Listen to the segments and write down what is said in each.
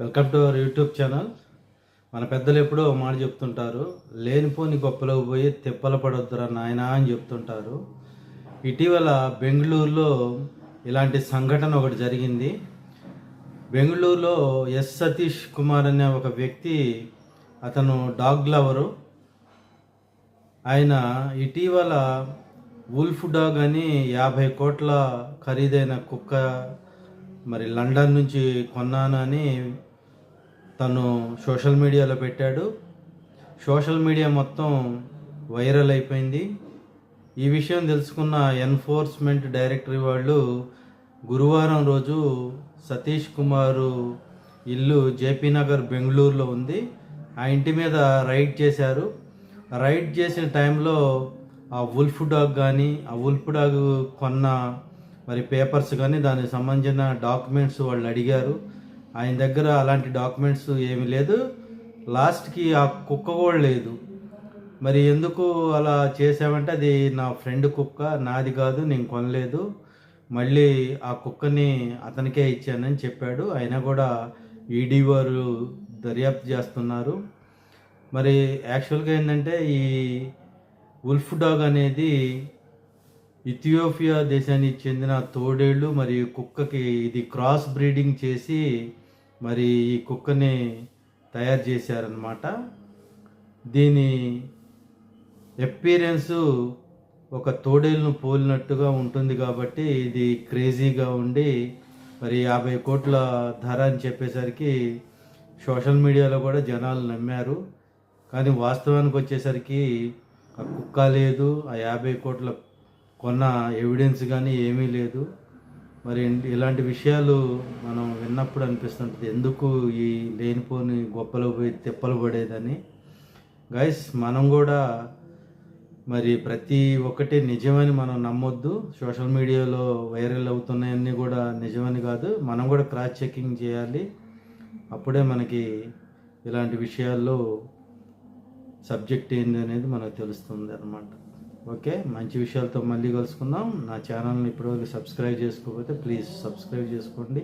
Welcome to our YouTube channel. మన పెద్దలు ఎప్పుడో ఒక మాట చెప్తుంటారు లేనిపోని గొప్పలోకి పోయి తిప్పల పడొద్దురా నాయన అని చెప్తుంటారు. ఇటీవల బెంగళూరులో ఇలాంటి సంఘటన ఒకటి జరిగింది. బెంగళూరులో ఎస్ సతీష్ కుమార్ అనే ఒక వ్యక్తి అతను డాగ్ లవరు. ఆయన ఇటీవల వుల్ఫ్ డాగ్ అని యాభై కోట్ల ఖరీదైన కుక్క మరి లండన్ నుంచి కొన్నానని తను సోషల్ మీడియాలో పెట్టాడు. సోషల్ మీడియా మొత్తం వైరల్ అయిపోయింది. ఈ విషయం తెలుసుకున్న ఎన్ఫోర్స్మెంట్ డైరెక్టరీ వాళ్ళు గురువారం రోజు సతీష్ కుమారు ఇల్లు జేపీ నగర్ బెంగళూరులో ఉంది. ఆ ఇంటి మీద రైడ్ చేశారు. రైడ్ చేసిన టైంలో ఆ వుల్ఫ్ డాగ్ కానీ ఆ వుల్ఫ్ డాగ్ కొన్న మరి పేపర్స్ కానీ దానికి సంబంధించిన డాక్యుమెంట్స్ వాళ్ళు అడిగారు. ఆయన దగ్గర అలాంటి డాక్యుమెంట్స్ ఏమీ లేదు. లాస్ట్కి ఆ కుక్క కూడా లేదు. మరి ఎందుకు అలా చేసామంటే అది నా ఫ్రెండ్ కుక్క నాది కాదు నేను కొనలేదు. మళ్ళీ ఆ కుక్కని అతనికే ఇచ్చానని చెప్పాడు. అయినా కూడా ఈడీ వారు దర్యాప్తు చేస్తున్నారు. మరి యాక్చువల్గా ఏంటంటే ఈ ఉల్ఫ్ డాగ్ అనేది ఇథియోపియా దేశానికి చెందిన తోడేళ్ళు మరియు కుక్కకి ఇది క్రాస్ బ్రీడింగ్ చేసి మరి ఈ కుక్కని తయారు చేశారనమాట దీని ఎపీరియన్స్ ఒక తోడేళ్ళను పోలినట్టుగా ఉంటుంది కాబట్టి ఇది క్రేజీగా ఉండి మరి యాభై కోట్ల ధర అని చెప్పేసరికి సోషల్ మీడియాలో కూడా జనాలు నమ్మారు. కానీ వాస్తవానికి వచ్చేసరికి ఆ కుక్క లేదు ఆ యాభై కోట్ల కొన్న ఎవిడెన్స్ కానీ ఏమీ లేదు. మరి ఇలాంటి విషయాలు మనం విన్నప్పుడు అనిపిస్తుంటుంది. ఎందుకు ఈ లేనిపోని గొప్పలు పోయి తిప్పలు పడేదని. గైస్ మనం కూడా మరి ప్రతి ఒక్కటి నిజమని మనం నమ్మొద్దు. సోషల్ మీడియాలో వైరల్ అవుతున్నాయన్నీ కూడా నిజమని కాదు. మనం కూడా క్రాస్ చెకింగ్ చేయాలి. అప్పుడే మనకి ఇలాంటి విషయాల్లో సబ్జెక్ట్ ఏంది అనేది మనకు తెలుస్తుంది అనమాట ఓకే మంచి విషయాలతో మళ్ళీ కలుసుకుందాం. నా ఛానల్ని ఇప్పటివరకు సబ్స్క్రైబ్ చేసుకోకపోతే ప్లీజ్ సబ్స్క్రైబ్ చేసుకోండి.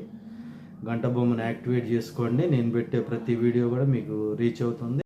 గంట బొమ్మను యాక్టివేట్ చేసుకోండి. నేను పెట్టే ప్రతి వీడియో కూడా మీకు రీచ్ అవుతుంది.